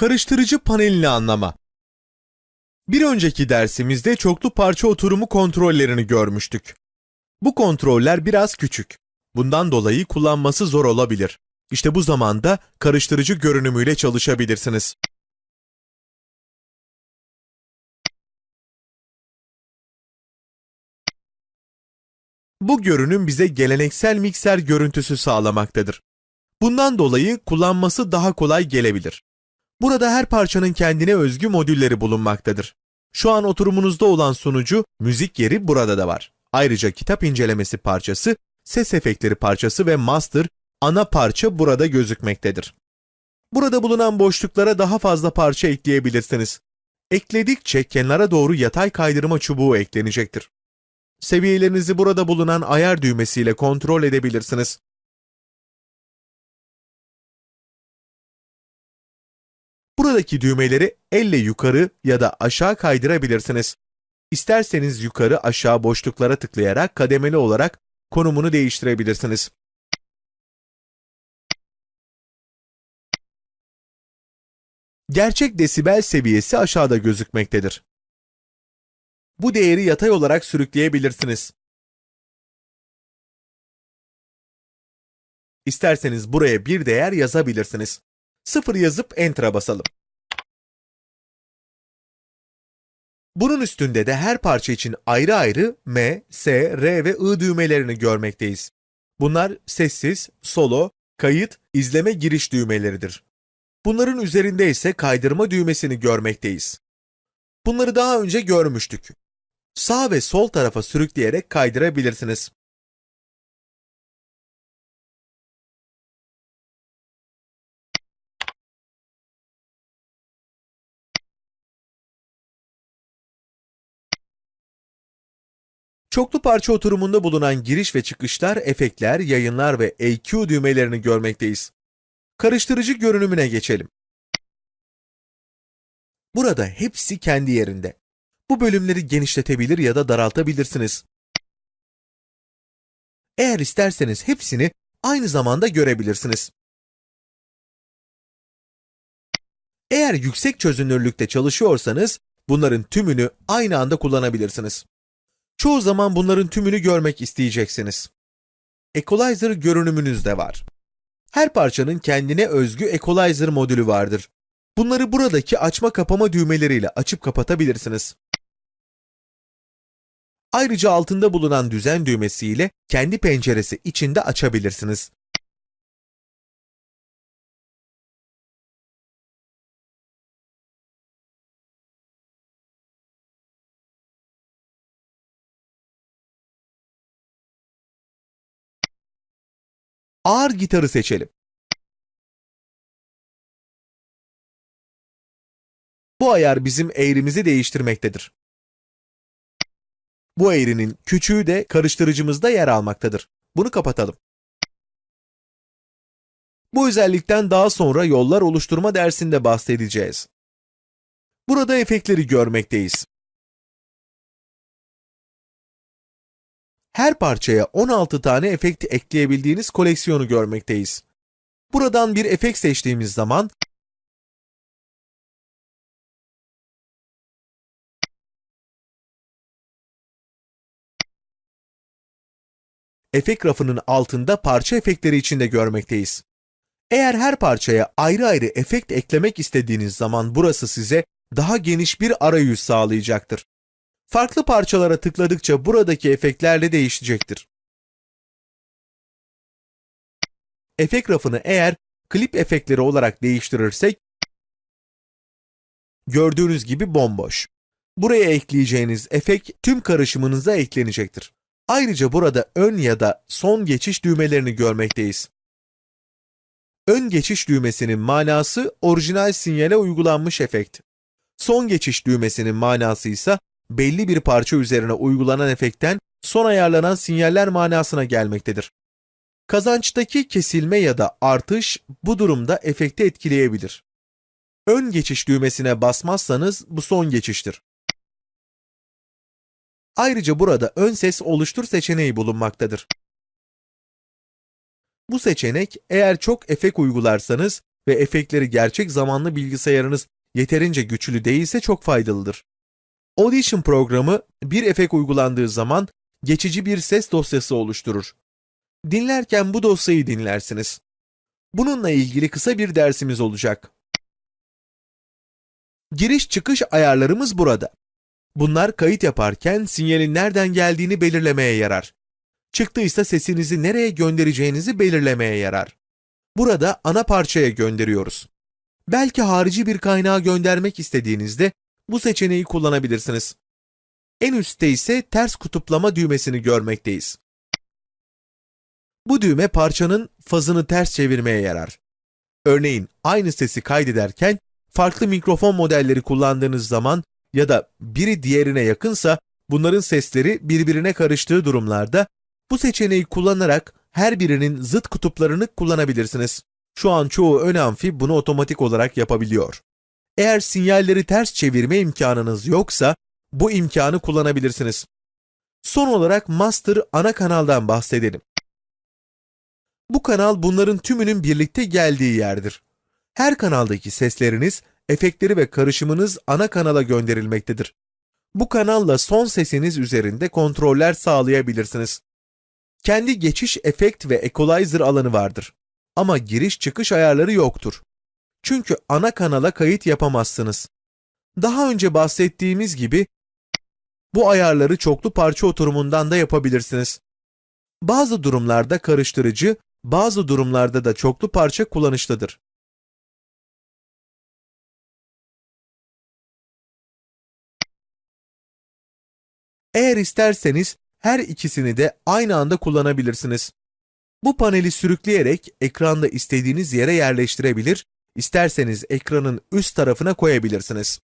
Karıştırıcı panelini anlama. Bir önceki dersimizde çoklu parça oturumu kontrollerini görmüştük. Bu kontroller biraz küçük. Bundan dolayı kullanması zor olabilir. İşte bu zamanda karıştırıcı görünümüyle çalışabilirsiniz. Bu görünüm bize geleneksel mikser görüntüsü sağlamaktadır. Bundan dolayı kullanması daha kolay gelebilir. Burada her parçanın kendine özgü modülleri bulunmaktadır. Şu an oturumunuzda olan sunucu, müzik yeri burada da var. Ayrıca kitap incelemesi parçası, ses efektleri parçası ve master, ana parça burada gözükmektedir. Burada bulunan boşluklara daha fazla parça ekleyebilirsiniz. Ekledikçe kenara doğru yatay kaydırma çubuğu eklenecektir. Seviyelerinizi burada bulunan ayar düğmesiyle kontrol edebilirsiniz. Buradaki düğmeleri elle yukarı ya da aşağı kaydırabilirsiniz. İsterseniz yukarı aşağı boşluklara tıklayarak kademeli olarak konumunu değiştirebilirsiniz. Gerçek desibel seviyesi aşağıda gözükmektedir. Bu değeri yatay olarak sürükleyebilirsiniz. İsterseniz buraya bir değer yazabilirsiniz. 0 yazıp Enter'a basalım. Bunun üstünde de her parça için ayrı ayrı M, S, R ve I düğmelerini görmekteyiz. Bunlar sessiz, solo, kayıt, izleme giriş düğmeleridir. Bunların üzerinde ise kaydırma düğmesini görmekteyiz. Bunları daha önce görmüştük. Sağ ve sol tarafa sürükleyerek kaydırabilirsiniz. Çoklu parça oturumunda bulunan giriş ve çıkışlar, efektler, yayınlar ve EQ düğmelerini görmekteyiz. Karıştırıcı görünümüne geçelim. Burada hepsi kendi yerinde. Bu bölümleri genişletebilir ya da daraltabilirsiniz. Eğer isterseniz hepsini aynı zamanda görebilirsiniz. Eğer yüksek çözünürlükte çalışıyorsanız bunların tümünü aynı anda kullanabilirsiniz. Çoğu zaman bunların tümünü görmek isteyeceksiniz. Equalizer görünümünüz de var. Her parçanın kendine özgü equalizer modülü vardır. Bunları buradaki açma kapama düğmeleriyle açıp kapatabilirsiniz. Ayrıca altında bulunan düzen düğmesiyle kendi penceresi içinde açabilirsiniz. Ağır gitarı seçelim. Bu ayar bizim eğrimizi değiştirmektedir. Bu eğrinin küçüğü de karıştırıcımızda yer almaktadır. Bunu kapatalım. Bu özellikten daha sonra yollar oluşturma dersinde bahsedeceğiz. Burada efektleri görmekteyiz. Her parçaya 16 tane efekt ekleyebildiğiniz koleksiyonu görmekteyiz. Buradan bir efekt seçtiğimiz zaman efekt rafının altında parça efektleri içinde görmekteyiz. Eğer her parçaya ayrı ayrı efekt eklemek istediğiniz zaman burası size daha geniş bir arayüz sağlayacaktır. Farklı parçalara tıkladıkça buradaki efektlerle değişecektir. Efekt rafını eğer klip efektleri olarak değiştirirsek gördüğünüz gibi bomboş. Buraya ekleyeceğiniz efekt tüm karışımınıza eklenecektir. Ayrıca burada ön ya da son geçiş düğmelerini görmekteyiz. Ön geçiş düğmesinin manası orijinal sinyale uygulanmış efekt. Son geçiş düğmesinin manası ise belli bir parça üzerine uygulanan efektten son ayarlanan sinyaller manasına gelmektedir. Kazançtaki kesilme ya da artış bu durumda efekti etkileyebilir. Ön geçiş düğmesine basmazsanız bu son geçiştir. Ayrıca burada ön ses oluştur seçeneği bulunmaktadır. Bu seçenek eğer çok efekt uygularsanız ve efektleri gerçek zamanlı bilgisayarınız yeterince güçlü değilse çok faydalıdır. Audition programı bir efekt uygulandığı zaman geçici bir ses dosyası oluşturur. Dinlerken bu dosyayı dinlersiniz. Bununla ilgili kısa bir dersimiz olacak. Giriş çıkış ayarlarımız burada. Bunlar kayıt yaparken sinyalin nereden geldiğini belirlemeye yarar. Çıktıysa sesinizi nereye göndereceğinizi belirlemeye yarar. Burada ana parçaya gönderiyoruz. Belki harici bir kaynağa göndermek istediğinizde bu seçeneği kullanabilirsiniz. En üstte ise ters kutuplama düğmesini görmekteyiz. Bu düğme parçanın fazını ters çevirmeye yarar. Örneğin aynı sesi kaydederken farklı mikrofon modelleri kullandığınız zaman ya da biri diğerine yakınsa bunların sesleri birbirine karıştığı durumlarda bu seçeneği kullanarak her birinin zıt kutuplarını kullanabilirsiniz. Şu an çoğu ön amfi bunu otomatik olarak yapabiliyor. Eğer sinyalleri ters çevirme imkanınız yoksa bu imkanı kullanabilirsiniz. Son olarak master ana kanaldan bahsedelim. Bu kanal bunların tümünün birlikte geldiği yerdir. Her kanaldaki sesleriniz, efektleri ve karışımınız ana kanala gönderilmektedir. Bu kanalla son sesiniz üzerinde kontroller sağlayabilirsiniz. Kendi geçiş efekt ve equalizer alanı vardır. Ama giriş çıkış ayarları yoktur. Çünkü ana kanala kayıt yapamazsınız. Daha önce bahsettiğimiz gibi bu ayarları çoklu parça oturumundan da yapabilirsiniz. Bazı durumlarda karıştırıcı, bazı durumlarda da çoklu parça kullanışlıdır. Eğer isterseniz her ikisini de aynı anda kullanabilirsiniz. Bu paneli sürükleyerek ekranda istediğiniz yere yerleştirebilir, isterseniz ekranın üst tarafına koyabilirsiniz.